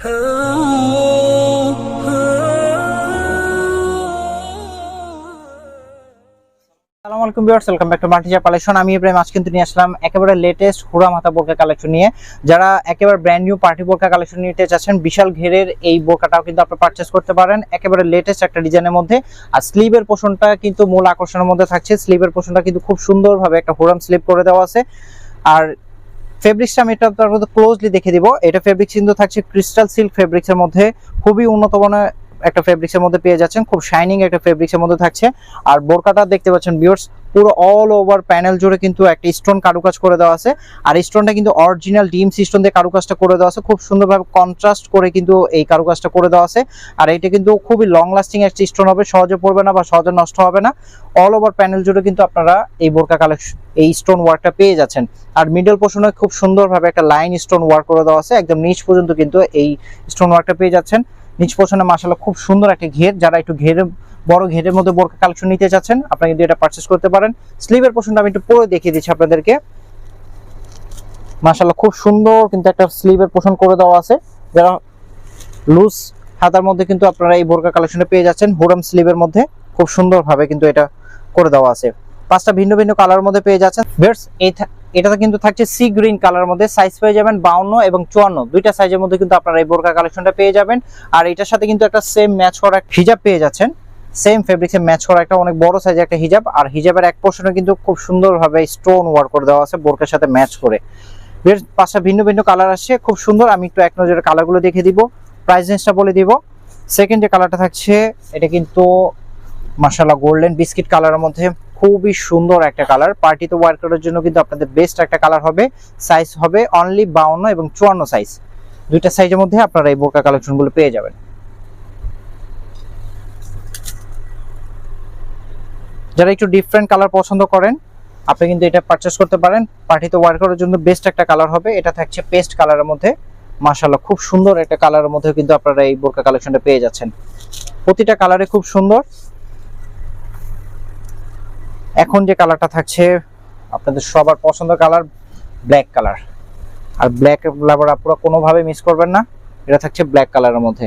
আলাইকুম viewers, welcome back to collection. আমি ইব্রাহিম আজ কিন্তু নিয়ে আসলাম একেবারে লেটেস্ট হুড়া মাথা বোরকা কালেকশন নিয়ে। যারা একেবারে ব্র্যান্ড নিউ পার্টি বোরকা কালেকশন নিতে চাচ্ছেন, বিশাল ঘেরের এই বোরকাটাও কিন্তু আপনি পারচেস করতে পারেন। একেবারে লেটেস্ট একটা ডিজাইনের মধ্যে। আর স্লিভের পোষণটা কিন্তু মূল আকর্ষণের মধ্যে থাকছে। স্লিভের পোষণটা কিন্তু খুব সুন্দরভাবে একটা হুরাম স্লিভ করে দেওয়া আছে। আর ফেব্রিক্সটা আমি এটা আপনার ক্লোজলি দেখে দিব। এটা ফেব্রিক্স কিন্তু থাকছে ক্রিস্টাল সিল্ক ফেব্রিক্সের মধ্যে। খুবই উন্নত মানের একটা ফেব্রিক্সের মধ্যে পেয়ে যাচ্ছেন। খুব শাইনিং একটা ফেব্রিক্সের মধ্যে থাকছে। আর বোরকাটা দেখতে পাচ্ছেন ভিউয়ার্স পুরো অল ওভার প্যানেল জুড়ে কিন্তু একটা স্টোন কারুকাজ করে দেওয়া আছে। আর স্টোনটা কিন্তু অরিজিনাল ডিম স্টোন দিয়ে কারুকাজটা করে দেওয়া আছে। খুব সুন্দরভাবে কন্ট্রাস্ট করে কিন্তু এই কারুকাজটা করে দেওয়া আছে। আর এটা কিন্তু খুবই লং লাস্টিং একটা স্টোন হবে, সহজে পড়বে না বা সহজে নষ্ট হবে না। অল ওভার প্যানেল জুড়ে কিন্তু আপনারা এই বোরকা কালেকশন এই স্টোন ওয়ার্কটা পেয়ে যাচ্ছেন। আর মিডল পোর্শনে খুব সুন্দরভাবে একটা লাইন স্টোন ওয়ার্ক করে দেওয়া আছে। একদম নিচ পর্যন্ত কিন্তু এই স্টোন ওয়ার্কটা পেয়ে যাচ্ছেন। নিচ পোর্শনে মাসাল্লাহ খুব সুন্দর একটা ঘের, যারা একটু ঘেরে বড় ঘেরের মধ্যে বোরকা কালেকশন নিতে চাচ্ছেন, আপনারা কিন্তু এটা পারচেস করতে পারেন। স্লিভের পোর্শনটা আমি একটু পুরো দেখিয়ে দিচ্ছি আপনাদেরকে। মাসাল্লাহ খুব সুন্দর কিন্তু একটা স্লিভের পোর্শন করে দেওয়া আছে। যারা লুজ হাতার মধ্যে কিন্তু আপনারা এই বোরকা কালেকশনটা পেয়ে যাচ্ছেন হুরাম স্লিভের মধ্যে খুব সুন্দরভাবে কিন্তু এটা করে দেওয়া আছে। পাঁচটা ভিন্ন ভিন্ন কালার মধ্যে পেয়ে যাচ্ছেন। বেডস এই এটাতে কিন্তু থাকছে সি গ্রিন কালার মধ্যে সাইজ পেয়ে যাবেন বাউন্ন এবং চুয়ান্ন। দুইটা সাইজের মধ্যে কিন্তু আপনারা এই বোরকা কালেকশনটা পেয়ে যাবেন। আর এটার সাথে কিন্তু একটা সেম ম্যাচ করা হিজাব পেয়ে যাচ্ছেন। সেম ফেব্রিক্সে ম্যাচ করা একটা অনেক বড় সাইজের একটা হিজাব আর হিজাবের এক পোর্শনে কিন্তু খুব সুন্দরভাবে স্টোন ওয়ার্ক করে দেওয়া আছে বোরকার সাথে ম্যাচ করে। বেশ পাঁচটা ভিন্ন ভিন্ন কালার আসছে, খুব সুন্দর। আমি একটু এক নজরে কালারগুলো দেখে দিব প্রাইস রেঞ্জটা বলে দিব। সেকেন্ড যে কালারটা থাকছে, এটা কিন্তু মাশাআল্লাহ গোল্ডেন বিস্কিট কালারের মধ্যে খুবই সুন্দর একটা কালার পার্টিতে ওয়ার করার জন্য কিন্তু আপনাদের বেস্ট একটা কালার হবে সাইজ হবে অনলি বাউন্ন এবং চুয়ান্ন সাইজ দুইটা সাইজের মধ্যে আপনারা এই বোরকা কালেকশনগুলো পেয়ে যাবেন। যারা একটু ডিফারেন্ট কালার পছন্দ করেন, আপনি কিন্তু এটা পারচেস করতে পারেন। পার্টিতে ওয়ার করার জন্য বেস্ট একটা কালার হবে। এটা থাকছে পেস্ট কালারের মধ্যে। মাশাআল্লাহ, খুব সুন্দর একটা কালারের মধ্যে কিন্তু আপনারা এই বোরকা কালেকশনটা পেয়ে যাচ্ছেন। প্রতিটা কালারে খুব সুন্দর। এখন যে কালারটা থাকছে, আপনাদের সবার পছন্দ কালার ব্ল্যাক কালার আর ব্ল্যাক ফ্লেভার আপনারা কোনোভাবে মিস করবেন না। এটা থাকছে ব্ল্যাক কালারের মধ্যে।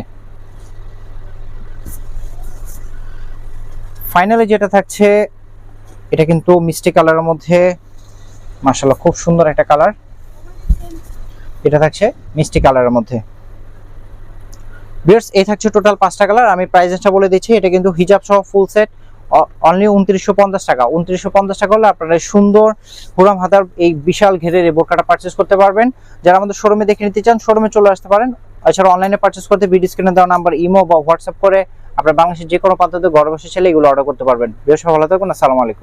ফাইনালি যেটা থাকছে, এটা কিন্তু মিষ্টি কালারের মধ্যে, মাশাআল্লাহ খুব সুন্দর একটা কালার। এটা থাকছে মিষ্টি কালারের মধ্যে। বিয়ার্স এই থাকছে টোটাল পাঁচটা কালার। আমি প্রাইসটা বলে দিচ্ছি, এটা কিন্তু হিজাব সহ ফুল সেট অনলি উনত্রিশশো পঞ্চাশ টাকা। উনত্রিশশো পঞ্চাশ টাকা হলে আপনারা সুন্দর হুরাম হাতার এই বিশাল ঘেরের এই বোরকাটা পারচেস করতে পারবেন। যারা আমাদের শোরুমে দেখে নিতে চান শোরুমে চলে আসতে পারেন। এছাড়া অনলাইনে পারচেস করতে ভিডিও স্ক্রিনে দেওয়া নাম্বার ইমো বা হোয়াটসঅ্যাপ করে আপনার বাংলাদেশের যে কোনো প্রান্ত থেকে ঘরে বসে ছেলে এগুলো অর্ডার করতে পারবেন। বেশ ভালো থাকুন, আসসালামু আলাইকুম।